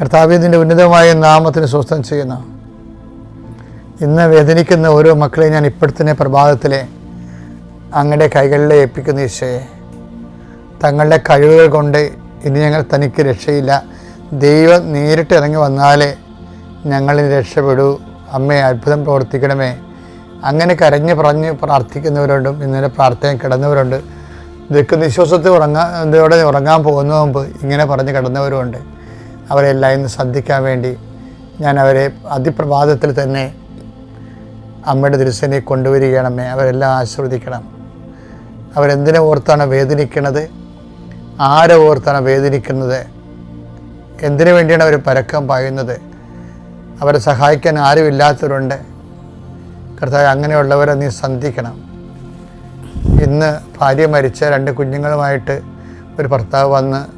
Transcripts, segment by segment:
കർത്താവ്യത്തിന്റെ ഉന്നതമായ നാമത്തിന് സ്വസ്ഥം ചെയ്യുന്ന ഇന്ന് വേദനിക്കുന്ന ഓരോ മക്കളെ ഞാൻ ഇപ്പോഴത്തെ പ്രഭാതത്തിലെ അങ്ങയുടെ കൈകളിൽ ഏൽപ്പിക്കുന്ന ഈശോയെ തങ്ങളുടെ കഴിവുകൾ കൊണ്ട് ഇനി ഞങ്ങൾ തനിക്ക് രക്ഷയില്ല. ദൈവം നേരിട്ട് ഇറങ്ങി വന്നാലേ ഞങ്ങളിന് രക്ഷപ്പെടൂ. അമ്മയെ അത്ഭുതം പ്രവർത്തിക്കണമേ. അങ്ങനെ കരഞ്ഞ് പറഞ്ഞ് പ്രാർത്ഥിക്കുന്നവരുണ്ടും ഇന്നലെ പ്രാർത്ഥന കിടന്നവരുണ്ട്. ഇതൊക്കെ നിശ്വാസത്തിൽ ഉറങ്ങാൻ ഇതോടെ ഉറങ്ങാൻ പോകുന്ന മുമ്പ് ഇങ്ങനെ പറഞ്ഞ് കിടന്നവരുമുണ്ട്. അവരെല്ലാം ഇന്ന് ശ്രദ്ധിക്കാൻ വേണ്ടി ഞാൻ അവരെ അതിപ്രഭാതത്തിൽ തന്നെ അമ്മയുടെ തിരുസനെ കൊണ്ടുവരികയാണമ്മേ. അവരെല്ലാം ആശീർവദിക്കണം. അവരെന്തിനെ ഓർത്താണ് വേദനിക്കുന്നത്? ആരെ ഓർത്താണ് വേദനിക്കുന്നത്? എന്തിനു വേണ്ടിയാണ് അവർ പരക്കം പായുന്നത്? അവരെ സഹായിക്കാൻ ആരുമില്ലാത്തവരുണ്ട്. കർത്താവ് അങ്ങനെയുള്ളവരെ നീ സന്ധിക്കണം. ഇന്ന് ഭാര്യ മരിച്ച രണ്ട് കുഞ്ഞുങ്ങളുമായിട്ട് ഒരു ഭർത്താവ് വന്ന്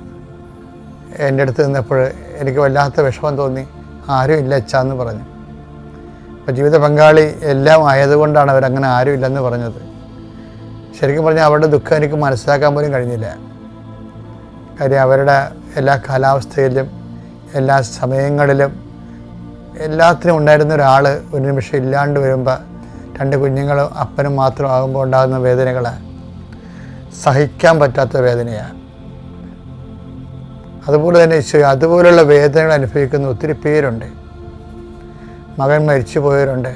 എന്റെ അടുത്ത് നിന്നപ്പോൾ എനിക്ക് വല്ലാത്ത വിഷമം തോന്നി. ആരും ഇല്ല അച്ഛാന്ന് പറഞ്ഞു. അപ്പോൾ ജീവിത പങ്കാളി എല്ലാം ആയതുകൊണ്ടാണ് അവരങ്ങനെ ആരും ഇല്ലെന്ന് പറഞ്ഞത്. ശരിക്കും പറഞ്ഞാൽ അവരുടെ ദുഃഖം എനിക്ക് മനസ്സിലാക്കാൻ പോലും കഴിഞ്ഞില്ല. കാര്യം അവരുടെ എല്ലാ കാലാവസ്ഥയിലും എല്ലാ സമയങ്ങളിലും എല്ലാത്തിനും ഉണ്ടായിരുന്ന ഒരാൾ ഒരു നിമിഷം ഇല്ലാണ്ട് വരുമ്പോൾ രണ്ട് കുഞ്ഞുങ്ങളും അപ്പനും മാത്രം മാത്രമാകുമ്പോൾ ഉണ്ടാകുന്ന വേദനകളെ സഹിക്കാൻ പറ്റാത്ത വേദനയാണ് അതുപോലെ തന്നെ ഈശോ അതുപോലുള്ള വേദനകൾ അനുഭവിക്കുന്ന ഒത്തിരി പേരുണ്ട്. മകൻ മരിച്ചു പോയവരുണ്ട്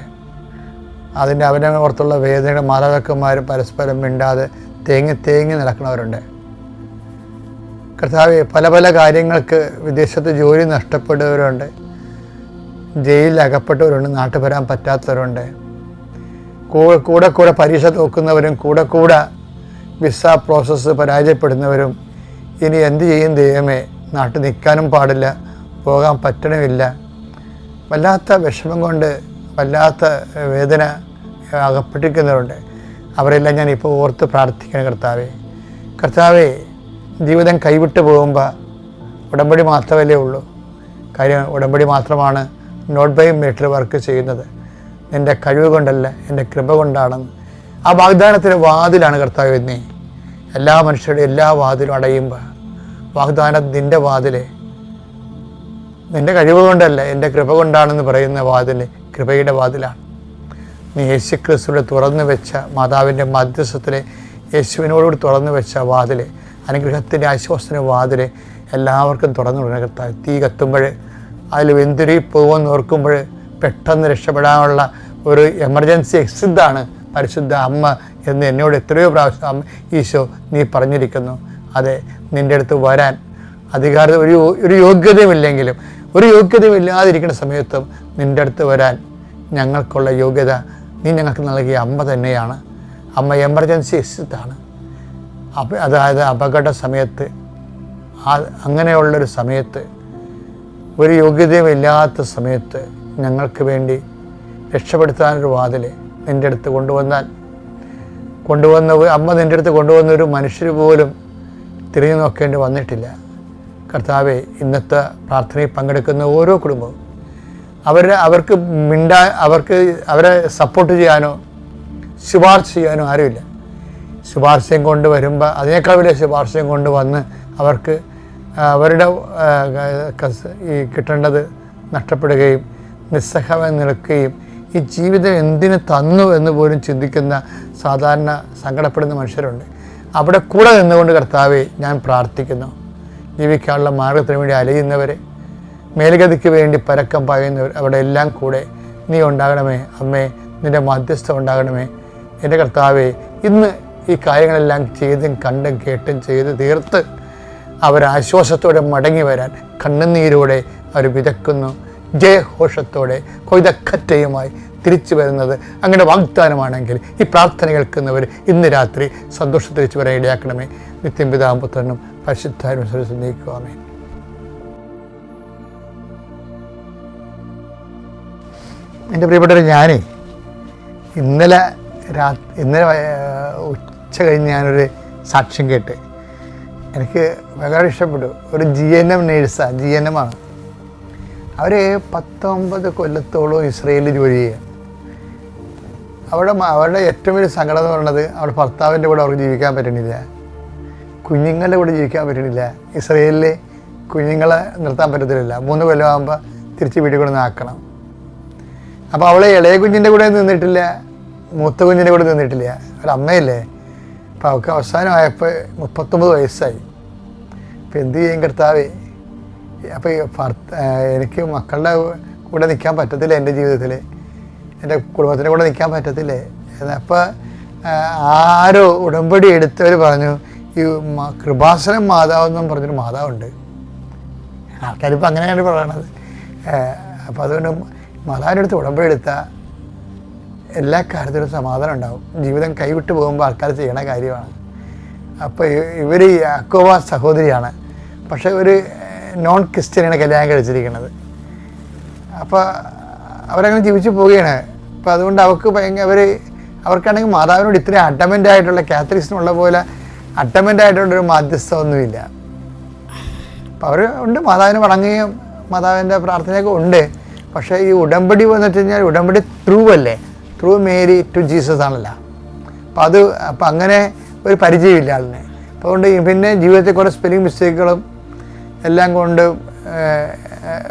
അതിന്റെ അവനെ ഓർത്തുള്ള വേദനകൾ മാതാപിതാക്കന്മാരും പരസ്പരം മിണ്ടാതെ തേങ്ങി തേങ്ങി നടക്കുന്നവരുണ്ട്. കർത്താവ് പല പല കാര്യങ്ങൾക്ക് വിദേശത്ത് ജോലി നഷ്ടപ്പെട്ടവരുണ്ട് ജയിലിൽ അകപ്പെട്ടവരുണ്ട് നാട്ടിൽ വരാൻ പറ്റാത്തവരുണ്ട്. കൂടെ കൂടെ പരീക്ഷ തോക്കുന്നവരും കൂടെ കൂടെ വിസ പ്രോസസ്സ് പരാജയപ്പെടുന്നവരും ഇനി എന്ത് ചെയ്യും ദൈവമേ? നാട്ടിൽ നിൽക്കാനും പാടില്ല പോകാൻ പറ്റണമില്ല. വല്ലാത്ത വിഷമം കൊണ്ട് വല്ലാത്ത വേദന അകപ്പെട്ടിരിക്കുന്നവരുണ്ട്. അവരെല്ലാം ഞാൻ ഇപ്പോൾ ഓർത്ത് പ്രാർത്ഥിക്കണം കർത്താവെ. കർത്താവെ ജീവിതം കൈവിട്ട് പോകുമ്പോൾ ഉടമ്പടി മാത്രമല്ലേ ഉള്ളൂ. കാര്യം ഉടമ്പടി മാത്രമാണ് നോട്ട് ബൈ മെറിറ്റിൽ വർക്ക് ചെയ്യുന്നത്. എന്റെ കഴിവ് കൊണ്ടല്ല എന്റെ കൃപ കൊണ്ടാണെന്ന്. ആ വാഗ്ദാനത്തിന്റെ വാതിലാണ് കർത്താവ് എന്നേ എല്ലാ മനുഷ്യരുടെയും എല്ലാ വാതിലും അടയുമ്പോൾ വാഗ്ദാനം നിന്റെ വാതിലേ. നിന്റെ കഴിവ് കൊണ്ടല്ല എന്റെ കൃപ കൊണ്ടാണെന്ന് പറയുന്ന വാതിൽ കൃപയുടെ വാതിലാണ്. നീ യേശു ക്രിസ്തുവിടെ തുറന്നു വെച്ച മാതാവിന്റെ മധ്യസ്ഥത്തിലെ യേശുവിനോടുകൂടി തുറന്നു വെച്ച വാതിൽ അനുഗ്രഹത്തിന്റെ ആശ്വാസത്തിന്റെ വാതിൽ എല്ലാവർക്കും തുറന്നു കൊടുക്കാൻ തീ കത്തുമ്പോൾ അതിൽ വെന്തുരി പോകുമെന്ന് ഓർക്കുമ്പോൾ പെട്ടെന്ന് രക്ഷപ്പെടാനുള്ള ഒരു എമർജൻസി എക്സിദ്ധാണ് പരിശുദ്ധ അമ്മ എന്ന് എന്നോട് എത്രയോ പ്രാവശ്യം ഈശോ നീ പറഞ്ഞിരിക്കുന്നു. അതെ നിന്റെ അടുത്ത് വരാൻ അധികാരം ഒരു ഒരു യോഗ്യതയുമില്ലെങ്കിലും ഒരു യോഗ്യതയുമില്ലാതിരിക്കുന്ന സമയത്തും നിന്റെ അടുത്ത് വരാൻ ഞങ്ങൾക്കുള്ള യോഗ്യത നീ ഞങ്ങൾക്ക് നൽകിയ അമ്മ തന്നെയാണ്. അമ്മ എമർജൻസി എക്സിറ്റാണ് അപ അതായത് അപകട സമയത്ത് ആ അങ്ങനെയുള്ളൊരു സമയത്ത് ഒരു യോഗ്യതയുമില്ലാത്ത സമയത്ത് ഞങ്ങൾക്ക് വേണ്ടി രക്ഷപ്പെടുത്താനൊരു വാതിൽ നിന്റെ അടുത്ത് കൊണ്ടുവന്നാൽ കൊണ്ടുവന്ന അമ്മ നിന്റെ അടുത്ത് കൊണ്ടുവന്ന ഒരു മനുഷ്യർ പോലും തിരിഞ്ഞു നോക്കേണ്ടി വന്നിട്ടില്ല. കർത്താവെ ഇന്നത്തെ പ്രാർത്ഥനയിൽ പങ്കെടുക്കുന്ന ഓരോ കുടുംബവും അവരുടെ അവർക്ക് മിണ്ടാ അവർക്ക് അവരെ സപ്പോർട്ട് ചെയ്യാനോ ശുപാർശ ചെയ്യാനോ ആരുമില്ല. ശുപാർശയും കൊണ്ട് വരുമ്പോൾ അതിനേക്കാൾ വലിയ ശുപാർശയും കൊണ്ട് വന്ന് അവർക്ക് അവരുടെ ഈ കിട്ടേണ്ടത് നഷ്ടപ്പെടുകയും നിസ്സഹമായി നിൽക്കുകയും ഈ ജീവിതം എന്തിനു തന്നു എന്ന് പോലും ചിന്തിക്കുന്ന സാധാരണ സങ്കടപ്പെടുന്ന മനുഷ്യരുണ്ട്. അവിടെ കൂടെ നിന്നുകൊണ്ട് കർത്താവെ ഞാൻ പ്രാർത്ഥിക്കുന്നു. ജീവിക്കാനുള്ള മാർഗത്തിന് വേണ്ടി അലയുന്നവരെ മേൽഗതിക്ക് വേണ്ടി പരക്കം പായുന്നവർ അവിടെ എല്ലാം കൂടെ നീ ഉണ്ടാകണമേ. അമ്മേ നിന്റെ മധ്യസ്ഥ ഉണ്ടാകണമേ. എന്റെ കർത്താവെ ഇന്ന് ഈ കാര്യങ്ങളെല്ലാം ചെയ്തും കണ്ടും കേട്ടും ചെയ്ത് തീർത്ത് അവരാശ്വാസത്തോടെ മടങ്ങി വരാൻ കണ്ണുനീരോടെ അവർ വിതക്കുന്നു ജയഘോഷത്തോടെ കൊയ്തക്കറ്റയുമായി തിരിച്ചു വരുന്നത്. അങ്ങനെ വാഗ്ദാനമാണെങ്കിൽ ഈ പ്രാർത്ഥന കേൾക്കുന്നവർ ഇന്ന് രാത്രി സന്തോഷം തിരിച്ചു വരാൻ ഇടയാക്കണമേ. നിത്യം പിതാമ്പുത്രനും പരിശുദ്ധാരും നീക്കുവാമേ എന്റെ പ്രിയപ്പെട്ടവർ ഞാനേ ഇന്നലെ രാ ഇന്നലെ ഉച്ച കഴിഞ്ഞ് ഞാനൊരു സാക്ഷ്യം കേട്ട്. എനിക്ക് വളരെ ഇഷ്ടപ്പെട്ടു. ഒരു ജി എൻ എം നേഴ്സാണ് ജി എൻ എം ആണ്. അവർ പത്തൊമ്പത് കൊല്ലത്തോളം ഇസ്രയേലിൽ ജോലി ചെയ്യുക അവിടെ അവരുടെ ഏറ്റവും വലിയ സങ്കടം എന്ന് പറയുന്നത് അവിടെ ഭർത്താവിന്റെ കൂടെ അവർക്ക് ജീവിക്കാൻ പറ്റണില്ല. കുഞ്ഞുങ്ങളുടെ കൂടെ ജീവിക്കാൻ പറ്റണില്ല. ഇസ്രയേലിൽ കുഞ്ഞുങ്ങളെ നിർത്താൻ പറ്റത്തില്ല. മൂന്ന് കൊല്ലമാകുമ്പോൾ തിരിച്ച് വീട്ടിൽ കൊണ്ട് ആക്കണം. അപ്പോൾ അവളെ ഇളയ കുഞ്ഞിന്റെ കൂടെ നിന്നിട്ടില്ല. മൂത്ത കുഞ്ഞിന്റെ കൂടെ നിന്നിട്ടില്ല. ഒരമ്മയല്ലേ അപ്പോൾ അവൾക്ക് അവസാനമായപ്പോൾ മുപ്പത്തൊമ്പത് വയസ്സായി. അപ്പോൾ എന്ത് ചെയ്യും കർത്താവേ? അപ്പോൾ എനിക്ക് മക്കളുടെ കൂടെ നിൽക്കാൻ പറ്റത്തില്ല എന്റെ ജീവിതത്തിൽ എന്റെ കുടുംബത്തിന്റെ കൂടെ നിൽക്കാൻ പറ്റത്തില്ലേ? അപ്പോൾ ആരോ ഉടമ്പടി എടുത്തവർ പറഞ്ഞു ഈ കൃപാസനം മാതാവ് എന്നും പറഞ്ഞൊരു മാതാവുണ്ട്. ആൾക്കാരിപ്പോൾ അങ്ങനെയാണ് പറയണത്. അപ്പോൾ അതുകൊണ്ട് മാതാവിന്റെ അടുത്ത് ഉടമ്പടി എടുത്താൽ എല്ലാ കാര്യത്തിലും സമാധാനം ഉണ്ടാവും. ജീവിതം കൈവിട്ട് പോകുമ്പോൾ ആൾക്കാർ ചെയ്യണ കാര്യമാണ്. അപ്പോൾ ഇവർ അക്കോവ സഹോദരിയാണ്. പക്ഷേ ഒരു നോൺ ക്രിസ്ത്യനാണ് കല്യാണം കഴിച്ചിരിക്കുന്നത്. അപ്പോൾ അവരങ്ങനെ ജീവിച്ചു പോവുകയാണ്. അപ്പോൾ അതുകൊണ്ട് അവർക്ക് ഭയങ്കര അവർ അവർക്കാണെങ്കിൽ മാതാവിനോട് ഇത്രയും അഡമെന്റ് ആയിട്ടുള്ള കാത്തലിക്സിനുള്ള പോലെ അട്ടമെന്റ് ആയിട്ടുള്ളൊരു മാധ്യസ്ഥ ഒന്നുമില്ല. അപ്പോൾ അവർ ഉണ്ട് മാതാവിനെ വണങ്ങുകയും മാതാവിന്റെ പ്രാർത്ഥനയൊക്കെ ഉണ്ട്. പക്ഷേ ഈ ഉടമ്പടി വന്നിട്ട് കഴിഞ്ഞാൽ ഉടമ്പടി ത്രൂ അല്ലേ? ത്രൂ മേരി ടു ജീസസ് ആണല്ലോ. അപ്പോൾ അത് അപ്പം അങ്ങനെ ഒരു പരിചയമില്ല ആളിനെ. അപ്പോൾ അതുകൊണ്ട് പിന്നെ ജീവിതത്തിൽ കുറേ സ്പെല്ലിംഗ് മിസ്റ്റേക്കുകളും എല്ലാം കൊണ്ട്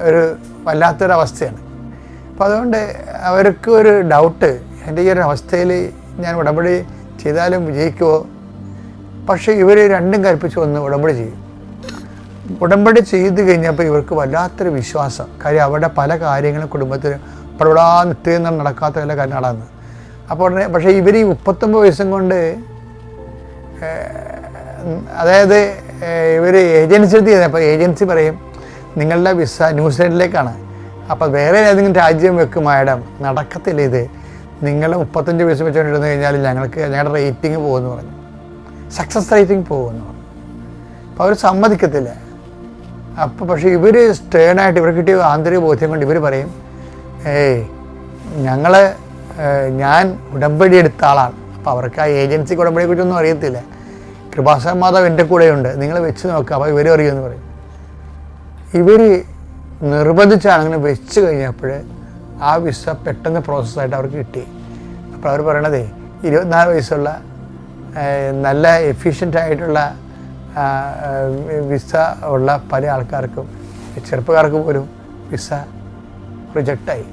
ഒരു വല്ലാത്തൊരവസ്ഥയാണ്. അപ്പോൾ അതുകൊണ്ട് അവർക്ക് ഒരു ഡൗട്ട് എന്റെ ഈ ഒരു അവസ്ഥയിൽ ഞാൻ ഉടമ്പടി ചെയ്താലും വിജയിക്കുമോ പക്ഷേ ഇവർ രണ്ടും കൽപ്പിച്ച് വന്ന് ഉടമ്പടി ചെയ്യും. ഉടമ്പടി ചെയ്ത് കഴിഞ്ഞപ്പോൾ ഇവർക്ക് വല്ലാത്തൊരു വിശ്വാസം. കാര്യം അവരുടെ പല കാര്യങ്ങളും കുടുംബത്തിൽ പ്രവിടാ നിത്യം നടക്കാത്ത വല്ല കാര്യങ്ങളാണ്. അപ്പോൾ ഉടനെ പക്ഷേ ഇവർ ഈ മുപ്പത്തൊമ്പത് വയസ്സും കൊണ്ട് അതായത് ഇവർ ഏജൻസി അപ്പോൾ ഏജൻസി പറയും നിങ്ങളുടെ വിസ ന്യൂസിലൻഡിലേക്കാണ്. അപ്പോൾ വേറെ ഏതെങ്കിലും രാജ്യം വെക്കും മാഡം. നടക്കത്തില്ല ഇത്? നിങ്ങൾ മുപ്പത്തഞ്ച് വയസ്സ് വെച്ചുകൊണ്ടിരുന്ന് കഴിഞ്ഞാൽ ഞങ്ങൾക്ക് ഞങ്ങളുടെ റേറ്റിംഗ് പോകുമെന്ന് പറഞ്ഞു. സക്സസ് റേറ്റിംഗ് പോകുമെന്ന് പറഞ്ഞു. അപ്പോൾ അവർ സമ്മതിക്കത്തില്ല. അപ്പോൾ പക്ഷേ ഇവർ സ്റ്റേണായിട്ട് ഇവർ കിട്ടിയ ആന്തരിക ബോധ്യം കൊണ്ട് ഇവർ പറയും ഏയ് ഞങ്ങൾ ഞാൻ ഉടമ്പടി എടുത്ത ആളാണ്. അപ്പോൾ അവർക്ക് ആ ഏജൻസിക്ക് ഉടമ്പടിയെ കുറിച്ചൊന്നും അറിയത്തില്ല. കൃപാസന മാതാവ് എന്റെ കൂടെയുണ്ട്. നിങ്ങൾ വെച്ച് നോക്കുക അപ്പോൾ ഇവർ അറിയുമെന്ന് പറയും. ഇവർ നിർബന്ധിച്ചാണ് അങ്ങനെ വെച്ച് കഴിഞ്ഞപ്പോൾ ആ വിസ പെട്ടെന്ന് പ്രോസസ്സായിട്ട് അവർക്ക് കിട്ടി. അപ്പോൾ അവർ പറയണതേ ഇരുപത്തിനാല് വയസ്സുള്ള നല്ല എഫിഷ്യന്റ് ആയിട്ടുള്ള വിസ ഉള്ള പല ആൾക്കാർക്കും ചെറുപ്പക്കാർക്ക് പോലും വിസ റിജക്റ്റായി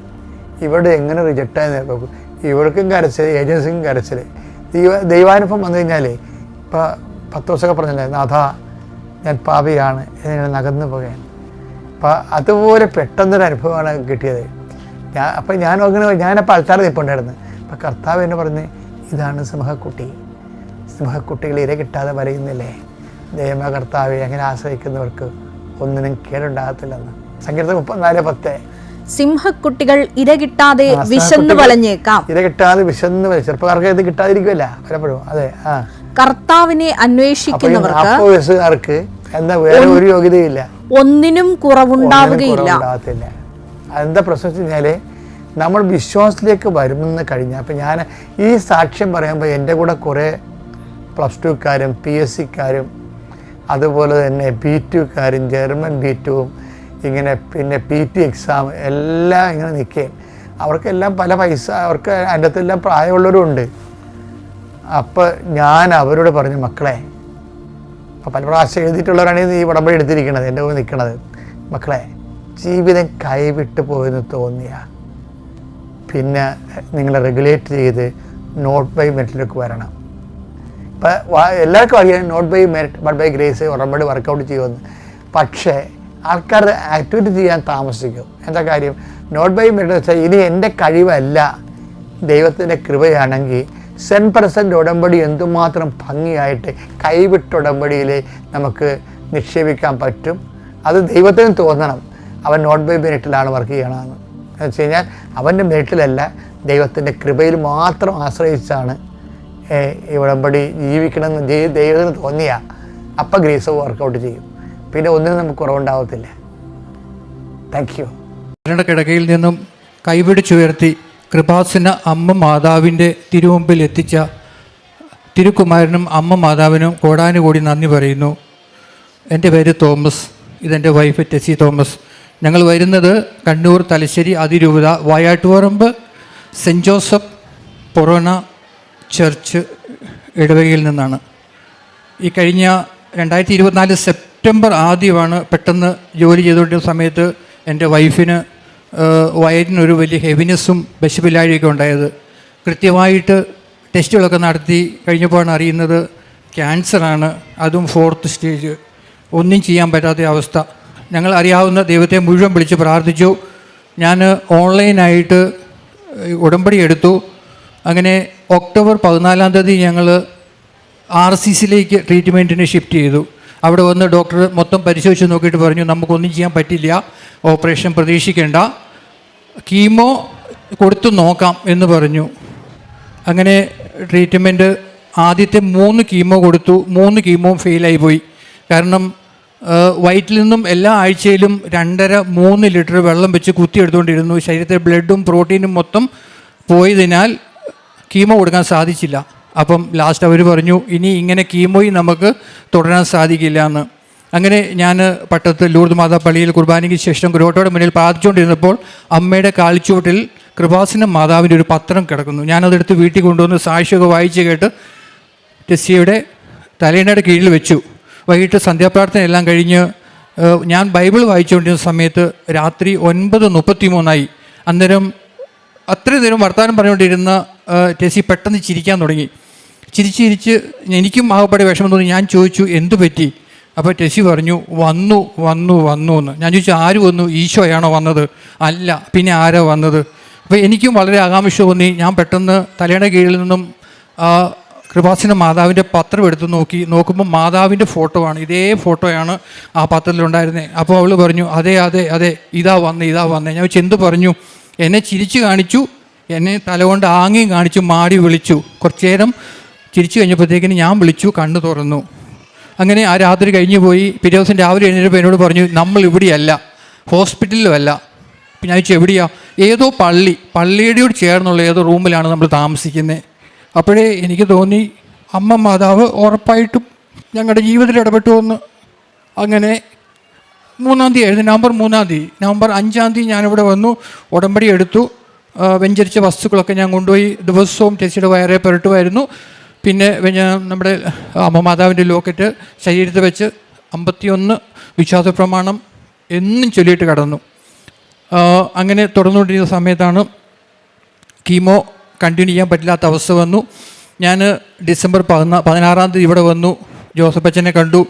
ഇവിടെ എങ്ങനെ റിജക്റ്റായി നോക്കും. ഇവർക്കും കരച്ചിൽ ഏജൻസിക്കും കരച്ചിൽ ദൈവ ദൈവാനുഭവം വന്നു കഴിഞ്ഞാൽ ഇപ്പോൾ പത്ത് ദിവസമൊക്കെ പറഞ്ഞില്ലേ നാഥ ഞാൻ പാപിയാണ് എന്നെ നകന്നു പോകാൻ അപ്പം അതുപോലെ പെട്ടെന്നൊരു അനുഭവമാണ് കിട്ടിയത്. ഞാൻ അപ്പം ഞാൻ അങ്ങനെ ഞാനപ്പോൾ അൾത്താറ് നിൽപ്പുണ്ടായിരുന്നു. അപ്പം കർത്താവ് എന്നെ പറഞ്ഞ് ഇതാണ് സിംഹക്കുട്ടി. സിംഹക്കുട്ടികൾ ഇര കിട്ടാതെ വരയുന്നില്ലേ? ദൈവമ കർത്താവെ അങ്ങനെ ആശ്രയിക്കുന്നവർക്ക് ഒന്നിനും കേടുണ്ടാകത്തില്ലെന്ന്. സങ്കീർത്തം മുപ്പത്തിനാല് പത്ത്. സിംഹക്കുട്ടികൾ ഇര കിട്ടാതെ വിശന്ന് വളഞ്ഞേക്കാം ഇര കിട്ടാതെ വിശന്ന് വലിയ ചെറുപ്പക്കാർക്ക് ഇത് കിട്ടാതിരിക്കുമല്ല പലപ്പോഴും. അതെ ആ. കർത്താവിനെ അന്വേഷിക്കുന്നവർക്ക് എന്താ വേറെ ഒരു യോഗ്യതയില്ല. ഒന്നിനും കുറവുണ്ടാവുകയില്ല. അതെന്താ പ്രശ്നം വെച്ച് കഴിഞ്ഞാൽ നമ്മൾ വിശ്വാസത്തിലേക്ക് വരുമെന്ന് കഴിഞ്ഞാൽ അപ്പം ഞാൻ ഈ സാക്ഷ്യം പറയുമ്പോൾ എന്റെ കൂടെ കുറേ പ്ലസ് ടുക്കാരും പി എസ് സിക്കാരും അതുപോലെ തന്നെ ബി ടുക്കാരും ജർമ്മൻ ബി ടുവും ഇങ്ങനെ പിന്നെ പി ടി എക്സാം എല്ലാം ഇങ്ങനെ നിൽക്കുകയും അവർക്കെല്ലാം പല പൈസ അവർക്ക് അതിന്റെ അകത്തെല്ലാം പ്രായമുള്ളവരും ഉണ്ട്. അപ്പോൾ ഞാൻ അവരോട് പറഞ്ഞു മക്കളെ പല പ്രാവശ്യം എഴുതിയിട്ടുള്ളവരാണ് ഈ ഉടമ്പടി എടുത്തിരിക്കുന്നത് എന്റെ കൂടെ നിൽക്കുന്നത് മക്കളെ ജീവിതം കൈവിട്ട് പോയെന്ന് തോന്നിയ പിന്നെ നിങ്ങളെ റെഗുലേറ്റ് ചെയ്ത് നോട്ട് ബൈ മെറിറ്റിലേക്ക് വരണം. ഇപ്പം എല്ലാവർക്കും അറിയാം not by merit but by grace ഉടമ്പടി വർക്കൗട്ട് ചെയ്യുമെന്ന്. പക്ഷേ ആൾക്കാർ ആക്ടിവിറ്റി ചെയ്യാൻ താമസിക്കും. എന്താ കാര്യം? നോട്ട് ബൈ മെറിറ്റ് വെച്ചാൽ ഇനി എന്റെ കഴിവല്ല ദൈവത്തിന്റെ കൃപയാണെങ്കിൽ സെൻ പെർസെന്റ് ഉടമ്പടി എന്തുമാത്രം ഭംഗിയായിട്ട് കൈവിട്ട ഉടമ്പടിയിൽ നമുക്ക് നിക്ഷേപിക്കാൻ പറ്റും. അത് ദൈവത്തിന് തോന്നണം. അവൻ നോട്ട് ബൈ മിനിറ്റിലാണ് വർക്ക് ചെയ്യണമെന്ന് എന്ന് വെച്ച് കഴിഞ്ഞാൽ അവന്റെ മിനിറ്റിലല്ല ദൈവത്തിന്റെ കൃപയിൽ മാത്രം ആശ്രയിച്ചാണ് ഈ ഉടമ്പടി ജീവിക്കണമെന്ന് ദൈവത്തിന് തോന്നിയ അപ്പം ഗ്രീസ് വർക്കൗട്ട് ചെയ്യും. പിന്നെ ഒന്നിനും നമുക്ക് കുറവുണ്ടാവത്തില്ല. താങ്ക് യു കിടക്കയിൽ നിന്നും കൈപിടിച്ചുയർത്തി കൃപാസന അമ്മ മാതാവിന്റെ തിരുമുമ്പിൽ എത്തിച്ച തിരുക്കുമാരനും അമ്മ മാതാവിനും കോടാനുകൂടി നന്ദി പറയുന്നു. എന്റെ പേര് തോമസ്. ഇതെന്റെ വൈഫ് ടെസി തോമസ്. ഞങ്ങൾ വരുന്നത് കണ്ണൂർ തലശ്ശേരി അതിരൂപത Vayattuparamba saint Joseph Porona church ഇടവകയിൽ നിന്നാണ്. ഈ കഴിഞ്ഞ രണ്ടായിരത്തി ഇരുപത്തിനാല് സെപ്റ്റംബർ ആദ്യമാണ് പെട്ടെന്ന് ജോലി ചെയ്തുകൊണ്ടിരുന്ന സമയത്ത് എന്റെ വൈഫിന് വയറ്റിനൊരു വലിയ ഹെവിനെസ്സും വിശപ്പില്ലാഴിയൊക്കെ ഉണ്ടായത്. കൃത്യമായിട്ട് ടെസ്റ്റുകളൊക്കെ നടത്തി കഴിഞ്ഞപ്പോഴാണ് അറിയുന്നത് ക്യാൻസറാണ് അതും ഫോർത്ത് സ്റ്റേജ് ഒന്നും ചെയ്യാൻ പറ്റാത്ത അവസ്ഥ. ഞങ്ങൾ അറിയാവുന്ന ദൈവത്തെ മുഴുവൻ വിളിച്ച് പ്രാർത്ഥിച്ചു. ഞാൻ ഓൺലൈനായിട്ട് ഉടമ്പടി എടുത്തു. അങ്ങനെ ഒക്ടോബർ പതിനാലാം തീയതി ഞങ്ങൾ ആർ സി സിയിലേക്ക് ട്രീറ്റ്മെന്റിന് ഷിഫ്റ്റ് ചെയ്തു. അവിടെ വന്ന് ഡോക്ടർ മൊത്തം പരിശോധിച്ച് നോക്കിയിട്ട് പറഞ്ഞു നമുക്കൊന്നും ചെയ്യാൻ പറ്റില്ല. ഓപ്പറേഷൻ പ്രതീക്ഷിക്കേണ്ട. കീമോ കൊടുത്തു നോക്കാം എന്ന് പറഞ്ഞു. അങ്ങനെ ട്രീറ്റ്മെന്റ് ആദ്യത്തെ മൂന്ന് കീമോ കൊടുത്തു. മൂന്ന് കീമോ ഫെയിലായി പോയി. കാരണം വയറ്റിൽ നിന്നും എല്ലാ ആഴ്ചയിലും രണ്ടര മൂന്ന് ലിറ്റർ വെള്ളം വെച്ച് കുത്തിയെടുത്തുകൊണ്ടിരുന്നു ശരീരത്തിലെ ബ്ലഡും പ്രോട്ടീനും മൊത്തം പോയതിനാൽ കീമോ കൊടുക്കാൻ സാധിച്ചില്ല. അപ്പം ലാസ്റ്റ് അവർ പറഞ്ഞു ഇനി ഇങ്ങനെ കീമോയി നമുക്ക് തുടരാൻ സാധിക്കില്ല എന്ന്. അങ്ങനെ ഞാൻ പട്ടത്ത് ലൂർദ് മാതാ പള്ളിയിൽ കുർബാനയ്ക്ക് ശേഷം കുരോട്ടോയുടെ മുന്നിൽ പ്രാർത്ഥിച്ചുകൊണ്ടിരുന്നപ്പോൾ അമ്മയുടെ കാൽച്ചുവട്ടിൽ കൃപാസന മാതാവിന്റെ ഒരു പത്രം കിടക്കുന്നു. ഞാനതെടുത്ത് വീട്ടിൽ കൊണ്ടുവന്ന് സാക്ഷിയൊക്കെ വായിച്ച് കേട്ട് ടെസ്സിയുടെ തലേണയുടെ കീഴിൽ വെച്ചു. വൈകിട്ട് സന്ധ്യാപ്രാർത്ഥന എല്ലാം കഴിഞ്ഞ് ഞാൻ ബൈബിൾ വായിച്ചുകൊണ്ടിരുന്ന സമയത്ത് രാത്രി ഒൻപത് മുപ്പത്തി മൂന്നായി അന്നേരം അത്രയും നേരം വർത്തമാനം പറഞ്ഞുകൊണ്ടിരുന്ന ടെസി പെട്ടെന്ന് ചിരിക്കാൻ തുടങ്ങി. ചിരിച്ച് ചിരിച്ച് എനിക്കും ആകപ്പാടെ വിഷമം തോന്നി. ഞാൻ ചോദിച്ചു എന്തു പറ്റി? അപ്പോൾ ടെസി പറഞ്ഞു വന്നു വന്നു വന്നു എന്ന്. ഞാൻ ചോദിച്ചു ആര് വന്നു? ഈശോയാണോ വന്നത്? അല്ല പിന്നെ ആരോ വന്നത്? അപ്പോൾ എനിക്കും വളരെ ആകാംക്ഷ തോന്നി. ഞാൻ പെട്ടെന്ന് തലയുടെ കീഴിൽ നിന്നും കൃപാസന മാതാവിന്റെ പത്രം എടുത്ത് നോക്കി. നോക്കുമ്പോൾ മാതാവിന്റെ ഫോട്ടോ ആണ്. ഇതേ ഫോട്ടോയാണ് ആ പത്രത്തിലുണ്ടായിരുന്നത് അപ്പോൾ അവൾ പറഞ്ഞു അതെ അതെ അതെ ഇതാ വന്നേ ഇതാ വന്നേ. ഞാൻ എന്ത് പറഞ്ഞു? എന്നെ ചിരിച്ചു കാണിച്ചു. എന്നെ തലകൊണ്ട് ആംഗ്യം കാണിച്ചു മാടി വിളിച്ചു. കുറച്ചു നേരം ചിരിച്ചു കഴിഞ്ഞപ്പോഴത്തേക്കിന് ഞാൻ വിളിച്ചു കണ്ണു തുറന്നു. അങ്ങനെ ആ രാത്രി കഴിഞ്ഞു പോയി. പിറ്റേ ദിവസം രാവിലെ എഴുന്നേറ്റപ്പോൾ എന്നോട് പറഞ്ഞു നമ്മൾ ഇവിടെയല്ല ഹോസ്പിറ്റലിലും അല്ല പിന്നെ ഞാൻ എവിടെയാ? ഏതോ പള്ളി പള്ളിയോട് ചേർന്നുള്ള ഏതോ റൂമിലാണ് നമ്മൾ താമസിക്കുന്നത് അപ്പോഴേ എനിക്ക് തോന്നി അമ്മ മാതാവ് ഉറപ്പായിട്ടും ഞങ്ങളുടെ ജീവിതത്തിൽ ഇടപെട്ടു എന്ന്. അങ്ങനെ മൂന്നാം തീയതി ആയിരുന്നു നവംബർ മൂന്നാം തീയതി. നവംബർ അഞ്ചാം തീയതി ഞാനിവിടെ വന്നു ഉടമ്പടി എടുത്തു. വെഞ്ചരിച്ച വസ്തുക്കളൊക്കെ ഞാൻ കൊണ്ടുപോയി ദിവസവും ചേച്ചിയുടെ വയറെ പുരട്ടുമായിരുന്നു. പിന്നെ നമ്മുടെ അമ്മ മാതാവിന്റെ ലോക്കറ്റ് ശരീരത്തിൽ വെച്ച് അമ്പത്തിയൊന്ന് വിശ്വാസ പ്രമാണം എന്നും ചൊല്ലിയിട്ട് കടന്നു. അങ്ങനെ തുടർന്നുകൊണ്ടിരുന്ന സമയത്താണ് കീമോ കണ്ടിന്യൂ ചെയ്യാൻ പറ്റില്ലാത്ത അവസ്ഥ വന്നു. ഞാൻ ഡിസംബർ പതിനാ പതിനാറാം തീയതി ഇവിടെ വന്നു. ജോസഫ് അച്ഛനെ കണ്ടു.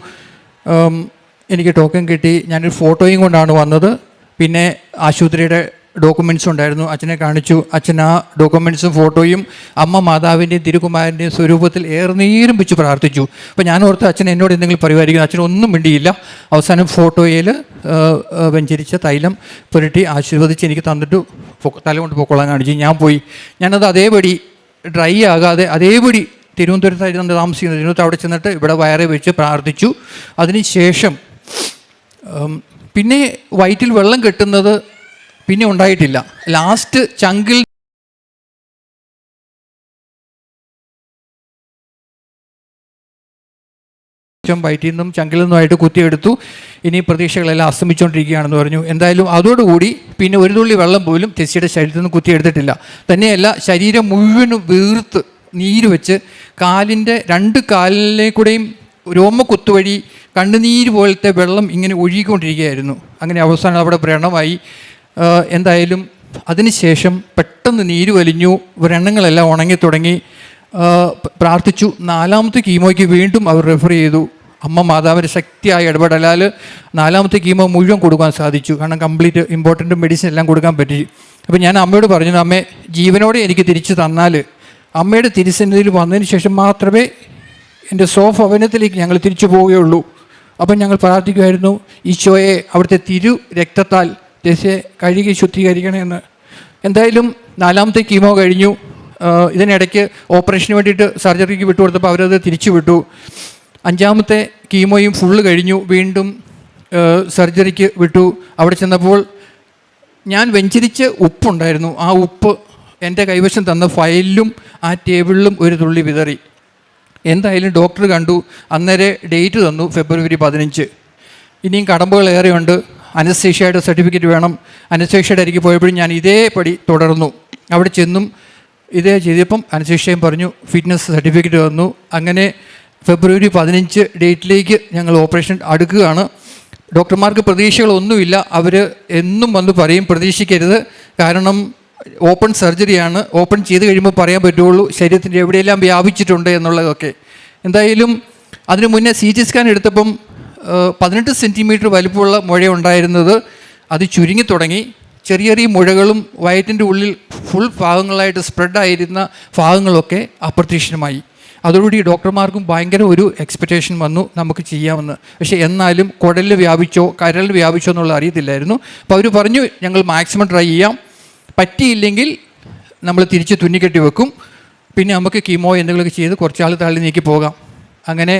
എനിക്ക് ടോക്കൺ കിട്ടി. ഞാനൊരു ഫോട്ടോയും കൊണ്ടാണ് വന്നത്. പിന്നെ ആശുപത്രിയുടെ ഡോക്യുമെന്റ്സ് ഉണ്ടായിരുന്നു. അച്ഛനെ കാണിച്ചു. അച്ഛൻ ആ ഡോക്യുമെന്റ്സും ഫോട്ടോയും അമ്മ മാതാവിന്റെയും തിരുകുമാരന്റെയും സ്വരൂപത്തിൽ ഏറുനീരും വെച്ച് പ്രാർത്ഥിച്ചു. അപ്പോൾ ഞാൻ ഓർത്ത് അച്ഛൻ എന്നോട് എന്തെങ്കിലും പരിപാലിക്കുന്നു അച്ഛൻ ഒന്നും മിണ്ടിയില്ല. അവസാനം ഫോട്ടോയിൽ വെഞ്ചരിച്ച തൈലം പുരട്ടി ആശീർവദിച്ച് എനിക്ക് തന്നിട്ട് തല കൊണ്ട് പൊക്കോളാൻ കാണിച്ചു. ഞാൻ പോയി. ഞാനത് അതേപടി ഡ്രൈ ആകാതെ അതേപടി തിരുവനന്തപുരത്തായിരുന്നു താമസിക്കുന്നത് തിരുവനന്തപുരത്ത് അവിടെ ചെന്നിട്ട് ഇവിടെ വയറെ വെച്ച് പ്രാർത്ഥിച്ചു. അതിനുശേഷം പിന്നെ വയറ്റിൽ വെള്ളം കെട്ടുന്നത് പിന്നെ ഉണ്ടായിട്ടില്ല. ലാസ്റ്റ് ചങ്കിൽ വയറ്റിൽ നിന്നും ചങ്കിൽ നിന്നുമായിട്ട് കുത്തിയെടുത്തു ഇനി പ്രതീക്ഷകളെല്ലാം അസ്തമിച്ചുകൊണ്ടിരിക്കുകയാണെന്ന് പറഞ്ഞു. എന്തായാലും അതോടുകൂടി പിന്നെ ഒരു തുള്ളി വെള്ളം പോലും തെച്ചിയുടെ ശരീരത്തിൽ നിന്ന് കുത്തിയെടുത്തിട്ടില്ല തന്നെയല്ല ശരീരം മുഴുവനും വീർത്ത് നീര് വെച്ച് കാലിന്റെ രണ്ട് കാലിലെ കൂടെയും രോമക്കുത്ത് വഴി കണ്ണുനീര് പോലത്തെ വെള്ളം ഇങ്ങനെ ഒഴുകിക്കൊണ്ടിരിക്കുകയായിരുന്നു. അങ്ങനെ അവസാനം അവിടെ വ്രണമായി. എന്തായാലും അതിനുശേഷം പെട്ടെന്ന് നീര് വലിഞ്ഞു. വ്രണങ്ങളെല്ലാം ഉണങ്ങി തുടങ്ങി. പ്രാർത്ഥിച്ചു. നാലാമത്തെ കീമോയ്ക്ക് വീണ്ടും അവർ റെഫർ ചെയ്തു. അമ്മ മാതാവിന്റെ ശക്തിയായ ഇടപെടലാൽ നാലാമത്തെ കീമോ മുഴുവൻ കൊടുക്കാൻ സാധിച്ചു. കാരണം കംപ്ലീറ്റ് ഇമ്പോർട്ടന്റ് മെഡിസിൻ എല്ലാം കൊടുക്കാൻ പറ്റി. അപ്പോൾ ഞാൻ അമ്മയോട് പറഞ്ഞു അമ്മേ ജീവനോടെ എനിക്ക് തിരിച്ചു തന്നാൽ അമ്മയുടെ തിരിച്ചെന്നതിൽ വന്നതിന് ശേഷം മാത്രമേ എന്റെ സ്വഭവനത്തിലേക്ക് ഞങ്ങൾ തിരിച്ചു പോവുകയുള്ളൂ. അപ്പം ഞങ്ങൾ പ്രാർത്ഥിക്കുമായിരുന്നു ഈശോയെ അവിടുത്തെ തിരു രക്തത്താൽ ദേശയെ കഴുകി ശുദ്ധീകരിക്കണമെന്ന് എന്തായാലും നാലാമത്തെ കീമോ കഴിഞ്ഞു. ഇതിനിടയ്ക്ക് ഓപ്പറേഷന് വേണ്ടിയിട്ട് സർജറിക്ക് വിട്ടു കൊടുത്തപ്പോൾ അവരത് തിരിച്ചു വിട്ടു. അഞ്ചാമത്തെ കീമോയും ഫുള്ള് കഴിഞ്ഞു. വീണ്ടും സർജറിക്ക് വിട്ടു. അവിടെ ചെന്നപ്പോൾ ഞാൻ വെഞ്ചരിച്ച് ഉപ്പുണ്ടായിരുന്നു. ആ ഉപ്പ് എന്റെ കൈവശം തന്ന ഫയലിലും ആ ടേബിളിലും ഒരു തുള്ളി വിതറി. എന്തായാലും ഡോക്ടർ കണ്ടു. അന്നേരെ ഡേറ്റ് തന്നു ഫെബ്രുവരി പതിനഞ്ച്. ഇനിയും കടമ്പകൾ ഏറെയുണ്ട്. അനസ്തേഷ്യയുടെ സർട്ടിഫിക്കറ്റ് വേണം. അനസ്തേഷ്യയുടെ അരികെ പോയപ്പോഴും ഞാൻ ഇതേപടി തുടർന്നു. അവിടെ ചെന്നും ഇതേ ചെയ്തപ്പം അനസ്തേഷ്യയും പറഞ്ഞു ഫിറ്റ്നസ് സർട്ടിഫിക്കറ്റ് തന്നു. അങ്ങനെ ഫെബ്രുവരി പതിനഞ്ച് ഡേറ്റിലേക്ക് ഞങ്ങൾ ഓപ്പറേഷൻ അടുക്കുകയാണ്. ഡോക്ടർമാർക്ക് പ്രതീക്ഷകളൊന്നുമില്ല. അവർ എന്നും വന്ന് പറയും പ്രതീക്ഷിക്കരുത്. കാരണം ഓപ്പൺ സർജറിയാണ് ഓപ്പൺ ചെയ്ത് കഴിയുമ്പോൾ പറയാൻ പറ്റുള്ളൂ ശരീരത്തിന്റെ എവിടെയെല്ലാം വ്യാപിച്ചിട്ടുണ്ട് എന്നുള്ളതൊക്കെ. എന്തായാലും അതിനു മുന്നേ സി ടി സ്കാൻ എടുത്തപ്പം പതിനെട്ട് സെന്റിമീറ്റർ വലിപ്പമുള്ള മുഴ ഉണ്ടായിരുന്നത് അത് ചുരുങ്ങി തുടങ്ങി. ചെറിയ ചെറിയ മുഴകളും വയറ്റിന്റെ ഉള്ളിൽ ഫുൾ ഭാഗങ്ങളായിട്ട് സ്പ്രെഡായിരുന്ന ഭാഗങ്ങളൊക്കെ അപ്രത്യക്ഷമായി അതോടുകൂടി ഡോക്ടർമാർക്കും ഭയങ്കര ഒരു എക്സ്പെക്റ്റേഷൻ വന്നു നമുക്ക് ചെയ്യാമെന്ന്. പക്ഷേ എന്നാലും കുടലിൽ വ്യാപിച്ചോ കരലിൽ വ്യാപിച്ചോ എന്നുള്ളത് അറിയത്തില്ലായിരുന്നു. അപ്പോൾ അവർ പറഞ്ഞു ഞങ്ങൾ മാക്സിമം ട്രൈ ചെയ്യാം. പറ്റിയില്ലെങ്കിൽ നമ്മൾ തിരിച്ച് തുന്നിക്കെട്ടി വെക്കും. പിന്നെ നമുക്ക് കീമോ എന്തെങ്കിലുമൊക്കെ ചെയ്ത് കുറച്ചാൾ തള്ളി നീക്കി പോകാം. അങ്ങനെ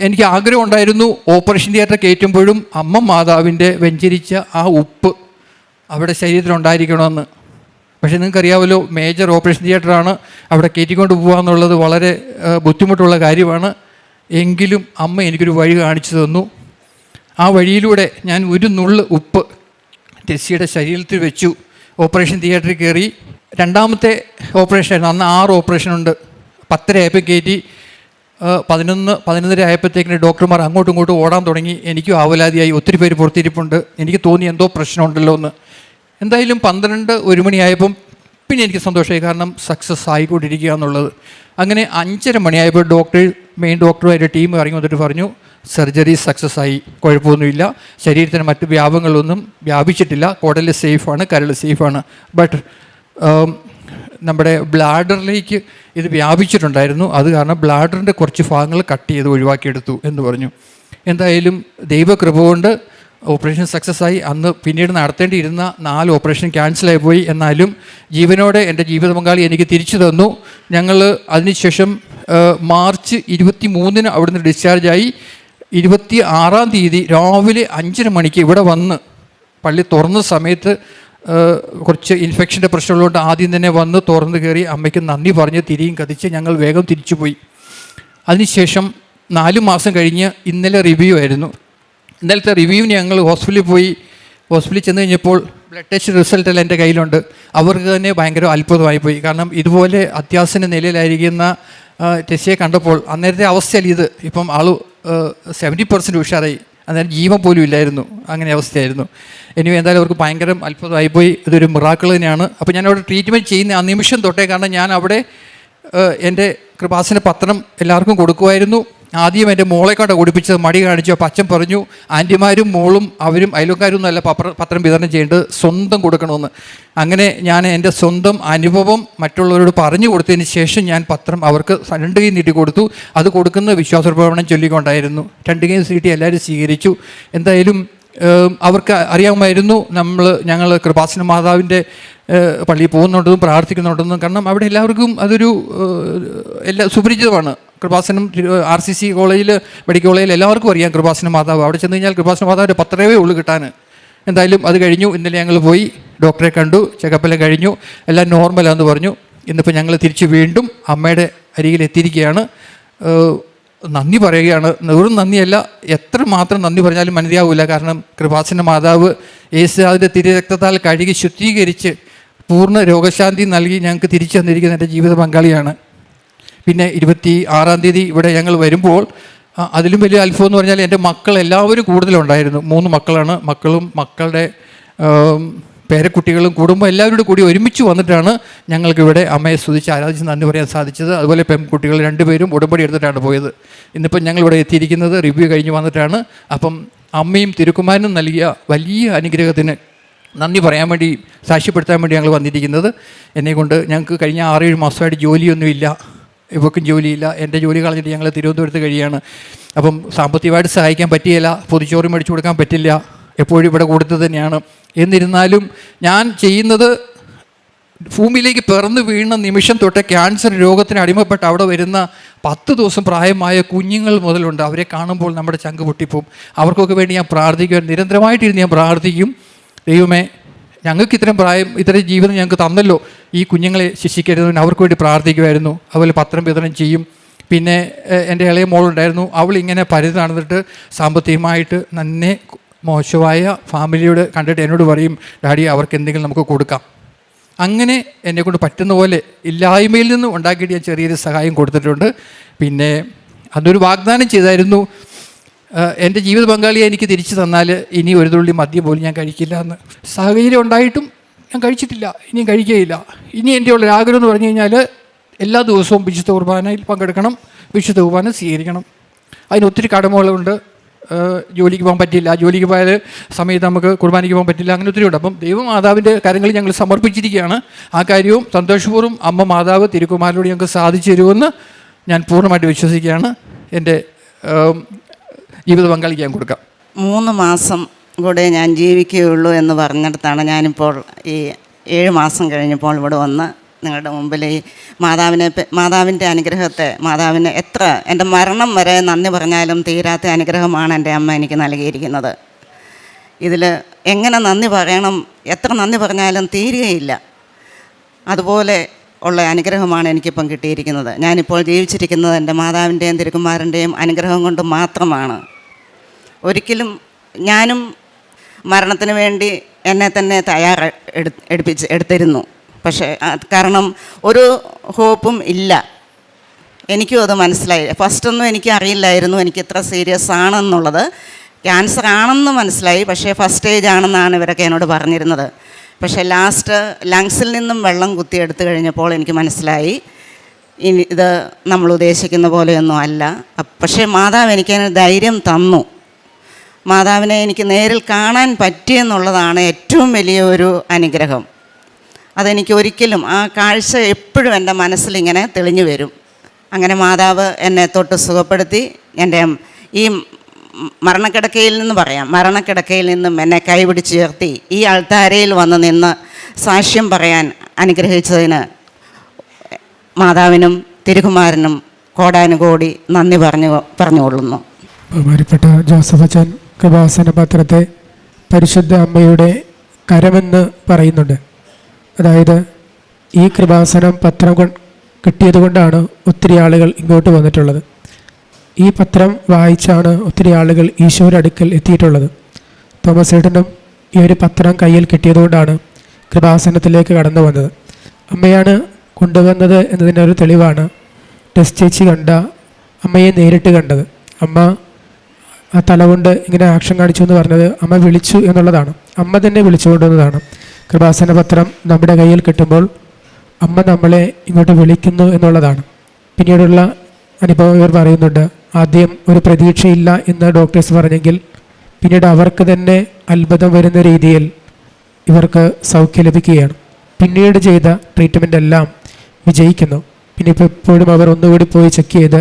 എനിക്ക് ആഗ്രഹം ഉണ്ടായിരുന്നു ഓപ്പറേഷൻ തിയേറ്റർ കയറ്റുമ്പോഴും അമ്മ മാതാവിന്റെ വെഞ്ചരിച്ച ആ ഉപ്പ് അവിടെ ശരീരത്തിലുണ്ടായിരിക്കണമെന്ന് പക്ഷേ നിങ്ങൾക്കറിയാമല്ലോ മേജർ ഓപ്പറേഷൻ തിയേറ്ററാണ് അവിടെ കയറ്റിക്കൊണ്ട് പോകുക എന്നുള്ളത് വളരെ ബുദ്ധിമുട്ടുള്ള കാര്യമാണ്. എങ്കിലും അമ്മ എനിക്കൊരു വഴി കാണിച്ചു തന്നു. ആ വഴിയിലൂടെ ഞാൻ ഒരു നുള്ള് ഉപ്പ് ടെസ്സിയുടെ ശരീരത്തിൽ വെച്ചു. ഓപ്പറേഷൻ തിയേറ്ററിൽ കയറി. രണ്ടാമത്തെ ഓപ്പറേഷൻ അന്ന് ആറ് ഓപ്പറേഷൻ ഉണ്ട്. പത്തര ആയപ്പോൾ കയറ്റി. പതിനൊന്ന് പതിനൊന്നര ആയപ്പോഴത്തേക്കിന് ഡോക്ടർമാർ അങ്ങോട്ടും ഇങ്ങോട്ടും ഓടാൻ തുടങ്ങി. എനിക്കും ആവലാതിയായി. ഒത്തിരി പേര് പുറത്തിരിപ്പുണ്ട്. എനിക്ക് തോന്നി എന്തോ പ്രശ്നമുണ്ടല്ലോ എന്ന്. എന്തായാലും പന്ത്രണ്ട് ഒരു മണിയായപ്പം പിന്നെ എനിക്ക് സന്തോഷമായി. കാരണം സക്സസ് ആയിക്കൊണ്ടിരിക്കുക എന്നുള്ളത് അങ്ങനെ അഞ്ചര മണിയായപ്പോൾ ഡോക്ടർ മെയിൻ ഡോക്ടറുമായിട്ട് ടീം ഇറങ്ങി വന്നിട്ട് പറഞ്ഞു സർജറി സക്സസ് ആയി. കുഴപ്പമൊന്നുമില്ല. ശരീരത്തിന് മറ്റ് വ്യാപങ്ങളൊന്നും വ്യാപിച്ചിട്ടില്ല. കുടൽ സേഫാണ് കരൾ സേഫാണ് ബട്ട് നമ്മുടെ ബ്ലാഡറിലേക്ക് ഇത് വ്യാപിച്ചിട്ടുണ്ടായിരുന്നു. അത് കാരണം ബ്ലാഡറിന്റെ കുറച്ച് ഭാഗങ്ങൾ കട്ട് ചെയ്ത് ഒഴിവാക്കിയെടുത്തു എന്ന് പറഞ്ഞു. എന്തായാലും ദൈവകൃപ കൊണ്ട് ഓപ്പറേഷൻ സക്സസ് ആയി. അന്ന് പിന്നീട് നടത്തേണ്ടിയിരുന്ന നാല് ഓപ്പറേഷൻ ക്യാൻസലായി പോയി. എന്നാലും ജീവനോടെ എന്റെ ജീവിത പങ്കാളി എനിക്ക് തിരിച്ചു തന്നു. ഞങ്ങൾ അതിനുശേഷം മാർച്ച് ഇരുപത്തി മൂന്നിന് അവിടുന്ന് ഡിസ്ചാർജായി ഇരുപത്തി ആറാം തീയതി രാവിലെ അഞ്ചര മണിക്ക് ഇവിടെ വന്ന് പള്ളി തുറന്ന സമയത്ത് കുറച്ച് ഇൻഫെക്ഷന്റെ പ്രശ്നമുള്ളതുകൊണ്ട് ആദ്യം തന്നെ വന്ന് തുറന്ന് കയറി അമ്മയ്ക്ക് നന്ദി പറഞ്ഞ് തിരിയും കതിച്ച് ഞങ്ങൾ വേഗം തിരിച്ചു പോയി അതിനുശേഷം നാല് മാസം കഴിഞ്ഞ് ഇന്നലെ റിവ്യൂ ആയിരുന്നു. ഇന്നലത്തെ റിവ്യൂവിന് ഞങ്ങൾ ഹോസ്പിറ്റലിൽ പോയി. ഹോസ്പിറ്റലിൽ ചെന്ന് കഴിഞ്ഞപ്പോൾ ബ്ലഡ് ടെസ്റ്റ് റിസൾട്ട് എല്ലാം എന്റെ കയ്യിലുണ്ട്. അവർക്ക് തന്നെ ഭയങ്കര അത്ഭുതമായി പോയി. കാരണം ഇതുപോലെ അത്യാസന നിലയിലായിരിക്കുന്ന ടെസ്റ്റിയെ കണ്ടപ്പോൾ അന്നേരത്തെ അവസ്ഥയല്ല ഇത്. ഇപ്പം ആൾ സെവന്റി പെർസെന്റ് ഉഷാറായി. അന്നേരം ജീവൻ പോലും ഇല്ലായിരുന്നു. അങ്ങനെ അവസ്ഥയായിരുന്നു. എനിവേ എന്തായാലും അവർക്ക് ഭയങ്കര അത്ഭുതമായിപ്പോയി. ഇതൊരു മിറാക്കിൾ തന്നെയാണ്. അപ്പോൾ ഞാൻ അവിടെ ട്രീറ്റ്മെന്റ് ചെയ്യുന്ന ആ നിമിഷം തൊട്ടേ കാരണം ഞാൻ അവിടെ എന്റെ കൃപാസിന്റെ പത്രം എല്ലാവർക്കും കൊടുക്കുമായിരുന്നു. ആദ്യം എന്റെ മോളെ കണ്ട് കുടിപ്പിച്ചത് മടി കാണിച്ചു അപ്പം അച്ഛൻ പറഞ്ഞു ആന്റിമാരും മോളും അവരും അയൽക്കാരും അല്ല പത്ര പത്രം വിതരണം ചെയ്യേണ്ടത് സ്വന്തം കൊടുക്കണമെന്ന്. അങ്ങനെ ഞാൻ എന്റെ സ്വന്തം അനുഭവം മറ്റുള്ളവരോട് പറഞ്ഞു കൊടുത്തതിന് ശേഷം ഞാൻ പത്രം അവർക്ക് രണ്ട് കൈ നീട്ടി കൊടുത്തു. അത് കൊടുക്കുന്ന വിശ്വാസ പ്രവണം ചൊല്ലിക്കൊണ്ടായിരുന്നു. രണ്ട് കൈ നീട്ടി എല്ലാവരും സ്വീകരിച്ചു. എന്തായാലും അവർക്ക് അറിയാമായിരുന്നു നമ്മൾ ഞങ്ങൾ കൃപാസന മാതാവിന്റെ പള്ളിയിൽ പോകുന്നുണ്ടെന്നും പ്രാർത്ഥിക്കുന്നുണ്ടെന്നും. കാരണം അവിടെ എല്ലാവർക്കും അതൊരു എല്ലാ സുപരിചിതമാണ്. കൃപാസനം ആർ സി സി കോളേജിൽ മെഡിക്കൽ കോളേജിൽ എല്ലാവർക്കും അറിയാം കൃപാസന മാതാവ്. അവിടെ ചെന്ന് കഴിഞ്ഞാൽ കൃപാസന മാതാവിന്റെ പത്രമേ ഉള്ളു കിട്ടാൻ. എന്തായാലും അത് കഴിഞ്ഞു ഇന്നലെ ഞങ്ങൾ പോയി ഡോക്ടറെ കണ്ടു ചെക്കപ്പെല്ലാം കഴിഞ്ഞു എല്ലാം നോർമലാന്ന് പറഞ്ഞു. ഇന്നിപ്പോൾ ഞങ്ങൾ തിരിച്ച് വീണ്ടും അമ്മയുടെ ഏഹ്, നന്ദി പറയുകയാണ്. വെറും നന്ദിയല്ല എത്ര മാത്രം നന്ദി പറഞ്ഞാലും മനസ്സിലാവില്ല കാരണം കൃപാസന മാതാവ് യേശുദാവിന്റെ തിരുരക്തത്താൽ കഴുകി ശുദ്ധീകരിച്ച് പൂർണ രോഗശാന്തി നൽകി ഞങ്ങൾക്ക് തിരിച്ചു തന്നിരിക്കുന്ന എന്റെ ജീവിത പങ്കാളിയാണ്. പിന്നെ ഇരുപത്തി ആറാം തീയതി ഇവിടെ ഞങ്ങൾ വരുമ്പോൾ അതിലും വലിയ അത്ഭുതം എന്ന് പറഞ്ഞാൽ എന്റെ മക്കൾ എല്ലാവരും കൂടുതലുണ്ടായിരുന്നു. മൂന്ന് മക്കളാണ്. മക്കളും മക്കളുടെ പേരക്കുട്ടികളും കുടുംബം എല്ലാവരും കൂടി ഒരുമിച്ച് വന്നിട്ടാണ് ഞങ്ങൾക്ക് ഇവിടെ അമ്മയെ സ്തുതിച്ച് ആരാധിച്ച് നന്ദി പറയാൻ സാധിച്ചത്. അതുപോലെ പെൺകുട്ടികൾ രണ്ടുപേരും ഉടമ്പടി എടുത്തിട്ടാണ് പോയത്. ഇന്നിപ്പം ഞങ്ങൾ ഇവിടെ എത്തിയിരിക്കുന്നത് റിവ്യൂ കഴിഞ്ഞ് വന്നിട്ടാണ്. അപ്പം അമ്മയും തിരുക്കുമാരനും നൽകിയ വലിയ അനുഗ്രഹത്തിന് നന്ദി പറയാൻ വേണ്ടി സാക്ഷ്യപ്പെടുത്താൻ വേണ്ടി ഞങ്ങൾ വന്നിരിക്കുന്നത്. എന്നെക്കൊണ്ട് ഞങ്ങൾക്ക് കഴിഞ്ഞ ആറേഴ് മാസമായിട്ട് ജോലിയൊന്നുമില്ല. ഇവക്കും ജോലിയില്ല. എന്റെ ജോലി കളഞ്ഞിട്ട് ഞങ്ങൾ തിരുവനന്തപുരത്ത് കഴിയാണ്. അപ്പം സാമ്പത്തികമായിട്ട് സഹായിക്കാൻ പറ്റിയില്ല. പൊതിച്ചോറ് മേടിച്ചു കൊടുക്കാൻ പറ്റില്ല. എപ്പോഴും ഇവിടെ കൊടുത്തത് തന്നെയാണ്. എന്നിരുന്നാലും ഞാൻ ചെയ്യുന്നത് ഭൂമിയിലേക്ക് പിറന്നു വീണ നിമിഷം തൊട്ട് ക്യാൻസർ രോഗത്തിന് അടിമപ്പെട്ട് അവിടെ വരുന്ന പത്ത് ദിവസം പ്രായമായ കുഞ്ഞുങ്ങൾ മുതലുണ്ട്. അവരെ കാണുമ്പോൾ നമ്മുടെ ചങ്ക് പൊട്ടിപ്പോവും. അവർക്കൊക്കെ വേണ്ടി ഞാൻ പ്രാർത്ഥിക്കുവാൻ നിരന്തരമായിട്ടിരുന്ന് ഞാൻ പ്രാർത്ഥിക്കും. ദൈവമേ ഞങ്ങൾക്ക് ഇത്രയും പ്രായം ഇത്രയും ജീവിതം ഞങ്ങൾക്ക് തന്നല്ലോ. ഈ കുഞ്ഞുങ്ങളെ ശിക്ഷിക്കരുതെന്ന് അവർക്ക് വേണ്ടി പ്രാർത്ഥിക്കുമായിരുന്നു. അതുപോലെ പത്രം വിതരണം ചെയ്യും. പിന്നെ എന്റെ ഇളയ മോളുണ്ടായിരുന്നു. അവൾ ഇങ്ങനെ പരിധി നടന്നിട്ട് സാമ്പത്തികമായിട്ട് നന്നെ മോശമായ ഫാമിലിയോട് കണ്ടിട്ട് എന്നോട് പറയും ഡാഡി അവർക്ക് എന്തെങ്കിലും നമുക്ക് കൊടുക്കാം. അങ്ങനെ എന്നെക്കൊണ്ട് പറ്റുന്ന പോലെ ഇല്ലായ്മയിൽ നിന്ന് ഉണ്ടാക്കിയിട്ട് ഞാൻ ചെറിയൊരു സഹായം കൊടുത്തിട്ടുണ്ട്. പിന്നെ അതൊരു വാഗ്ദാനം ചെയ്തായിരുന്നു എന്റെ ജീവിത പങ്കാളിയെ എനിക്ക് തിരിച്ചു തന്നാൽ ഇനി ഒരു തുള്ളി മദ്യം പോലും ഞാൻ കഴിക്കില്ല എന്ന്. സാഹചര്യം ഉണ്ടായിട്ടും ഞാൻ കഴിച്ചിട്ടില്ല ഇനിയും കഴിക്കുകയില്ല. ഇനി എന്റെ ഉള്ള ആഗ്രഹം എന്ന് പറഞ്ഞു കഴിഞ്ഞാൽ എല്ലാ ദിവസവും വിശുദ്ധ കുർബാനയിൽ പങ്കെടുക്കണം വിശുദ്ധ കുർബാന സ്വീകരിക്കണം. അതിന് ഒത്തിരി കടമകളുണ്ട്. ജോലിക്ക് പോകാൻ പറ്റില്ല. ജോലിക്ക് പോയാൽ സമയത്ത് നമുക്ക് കുർബാനയ്ക്ക് പോകാൻ പറ്റില്ല അങ്ങനെ ഒത്തിരി ഉണ്ട്. അപ്പം ദൈവമാതാവിന്റെ കാര്യങ്ങൾ ഞങ്ങൾ സമർപ്പിച്ചിരിക്കുകയാണ്. ആ കാര്യവും സന്തോഷപൂർവം അമ്മ മാതാവ് തിരുക്കുമാരിലൂടെ ഞങ്ങൾക്ക് സാധിച്ചു തരുമെന്ന് ഞാൻ പൂർണമായിട്ട് വിശ്വസിക്കുകയാണ്. എന്റെ ജീവിത പങ്കാളിക്ക് ഞാൻ കൊടുക്കാം. മൂന്ന് മാസം കൂടെ ഞാൻ ജീവിക്കുകയുള്ളൂ എന്ന് പറഞ്ഞിടത്താണ് ഞാനിപ്പോൾ ഈ ഏഴ് മാസം കഴിഞ്ഞപ്പോൾ ഇവിടെ വന്ന് നിങ്ങളുടെ മുമ്പിൽ ഈ മാതാവിനെ മാതാവിന്റെ അനുഗ്രഹത്തെ മാതാവിനെ എത്ര എന്റെ മരണം വരെ നന്ദി പറഞ്ഞാലും തീരാത്ത അനുഗ്രഹമാണ് എന്റെ അമ്മ എനിക്ക് നൽകിയിരിക്കുന്നത്. ഇതിൽ എങ്ങനെ നന്ദി പറയണം എത്ര നന്ദി പറഞ്ഞാലും തീരുകയില്ല. അതുപോലെ ഉള്ള അനുഗ്രഹമാണ് എനിക്കിപ്പം കിട്ടിയിരിക്കുന്നത്. ഞാനിപ്പോൾ ജീവിച്ചിരിക്കുന്നത് എന്റെ മാതാവിന്റെയും തിരുക്കുമാരന്റെയും അനുഗ്രഹം കൊണ്ട് മാത്രമാണ്. ഒരിക്കലും ഞാനും മരണത്തിന് വേണ്ടി എന്നെ തന്നെ തയ്യാറ എടു എടുപ്പിച്ച് എടുത്തിരുന്നു. പക്ഷേ കാരണം ഒരു ഹോപ്പും ഇല്ല. എനിക്കും അത് മനസ്സിലായി. ഫസ്റ്റൊന്നും എനിക്ക് അറിയില്ലായിരുന്നു എനിക്ക് ഇത്ര സീരിയസ് ആണെന്നുള്ളത്. ക്യാൻസർ ആണെന്ന് മനസ്സിലായി. പക്ഷേ ഫസ്റ്റ് സ്റ്റേജ് ആണെന്നാണ് ഇവരൊക്കെ എന്നോട് പറഞ്ഞിരുന്നത്. പക്ഷേ ലാസ്റ്റ് ലങ്സിൽ നിന്നും വെള്ളം കുത്തിയെടുത്തു കഴിഞ്ഞപ്പോൾ എനിക്ക് മനസ്സിലായി. ഇനി ഇത് നമ്മൾ ഉദ്ദേശിക്കുന്ന പോലെയൊന്നും അല്ല. പക്ഷേ മാതാവ് എനിക്കതിന് ധൈര്യം തന്നു. മാതാവിനെ എനിക്ക് നേരിൽ കാണാൻ പറ്റിയെന്നുള്ളതാണ് ഏറ്റവും വലിയ ഒരു അനുഗ്രഹം. അതെനിക്ക് ഒരിക്കലും ആ കാഴ്ച എപ്പോഴും എന്റെ മനസ്സിലിങ്ങനെ തെളിഞ്ഞു വരും. അങ്ങനെ മാതാവ് എന്നെ തൊട്ട് സുഖപ്പെടുത്തി. എന്റെ ഈ മരണക്കിടക്കയിൽ നിന്ന് പറയാം. മരണക്കിടക്കയിൽ നിന്നും എന്നെ കൈപിടിച്ച് ചേർത്തി ഈ ആൾത്താരയിൽ വന്ന് നിന്ന് സാക്ഷ്യം പറയാൻ അനുഗ്രഹിച്ചതിന് മാതാവിനും തിരുകുമാരനും കോടാനുകോടി നന്ദി പറഞ്ഞു പറഞ്ഞുകൊള്ളുന്നു. ബഹുമാനപ്പെട്ട ജോസഫ് അച്ഛൻ കൃപാസന പത്രത്തെ പരിശുദ്ധ അമ്മയുടെ കരമെന്ന് പറയുന്നുണ്ട്. അതായത് ഈ കൃപാസനം പത്രം കിട്ടിയത് കൊണ്ടാണ് ഒത്തിരി ആളുകൾ ഇങ്ങോട്ട് വന്നിട്ടുള്ളത്. ഈ പത്രം വായിച്ചാണ് ഒത്തിരി ആളുകൾ ഈശോയുടെ അടുക്കൽ എത്തിയിട്ടുള്ളത്. തോമസ് ഏട്ടനും ഈ ഒരു പത്രം കയ്യിൽ കിട്ടിയതുകൊണ്ടാണ് കൃപാസനത്തിലേക്ക് കടന്നു വന്നത്. അമ്മയാണ് കൊണ്ടുവന്നത് എന്നതിന്റെ ഒരു തെളിവാണ്. ടെസ്റ്റ് ചേച്ചി കണ്ട അമ്മയെ നേരിട്ട് കണ്ടത്. അമ്മ ആ തലകൊണ്ട് ഇങ്ങനെ ആക്ഷൻ കാണിച്ചു എന്ന് പറഞ്ഞത് അമ്മ വിളിച്ചു എന്നുള്ളതാണ്. അമ്മ തന്നെ വിളിച്ചുകൊണ്ടുവന്നതാണ്. കൃപാസന പത്രം നമ്മുടെ കയ്യിൽ കിട്ടുമ്പോൾ അമ്മ നമ്മളെ ഇങ്ങോട്ട് വിളിക്കുന്നു എന്നുള്ളതാണ്. പിന്നീടുള്ള അനുഭവം ഇവർ പറയുന്നുണ്ട് ആദ്യം ഒരു പ്രതീക്ഷയില്ല എന്ന് ഡോക്ടേഴ്സ് പറഞ്ഞെങ്കിൽ പിന്നീട് അവർക്ക് തന്നെ അത്ഭുതം വരുന്ന രീതിയിൽ ഇവർക്ക് സൗഖ്യം ലഭിക്കുകയാണ്. പിന്നീട് ചെയ്ത ട്രീറ്റ്മെന്റ് എല്ലാം വിജയിക്കുന്നു. പിന്നെ ഇപ്പോൾ എപ്പോഴും അവർ ഒന്നുകൂടി പോയി ചെക്ക് ചെയ്ത്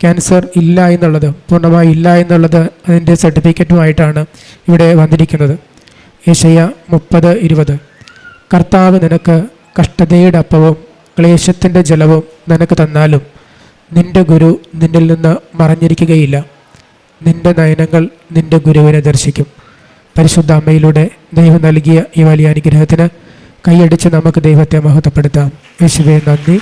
ക്യാൻസർ ഇല്ല എന്നുള്ളത് പൂർണമായി ഇല്ല എന്നുള്ളത് അതിന്റെ സർട്ടിഫിക്കറ്റുമായിട്ടാണ് ഇവിടെ വന്നിരിക്കുന്നത്. ഏഷ്യ മുപ്പത് ഇരുപത്. കർത്താവ് നിനക്ക് കഷ്ടതയുടെ അപ്പവും ക്ലേശത്തിന്റെ ജലവും നിനക്ക് തന്നാലും നിന്റെ ഗുരു നിന്നിൽ നിന്ന് മറഞ്ഞിരിക്കുകയില്ല. നിന്റെ നയനങ്ങൾ നിന്റെ ഗുരുവിനെ ദർശിക്കും. പരിശുദ്ധ അമ്മയിലൂടെ ദൈവം നൽകിയ ഈ വലിയ അനുഗ്രഹത്തിന് കൈയടിച്ച് നമുക്ക് ദൈവത്തെ മഹത്വപ്പെടുത്താം. യേശുവെ നന്ദി.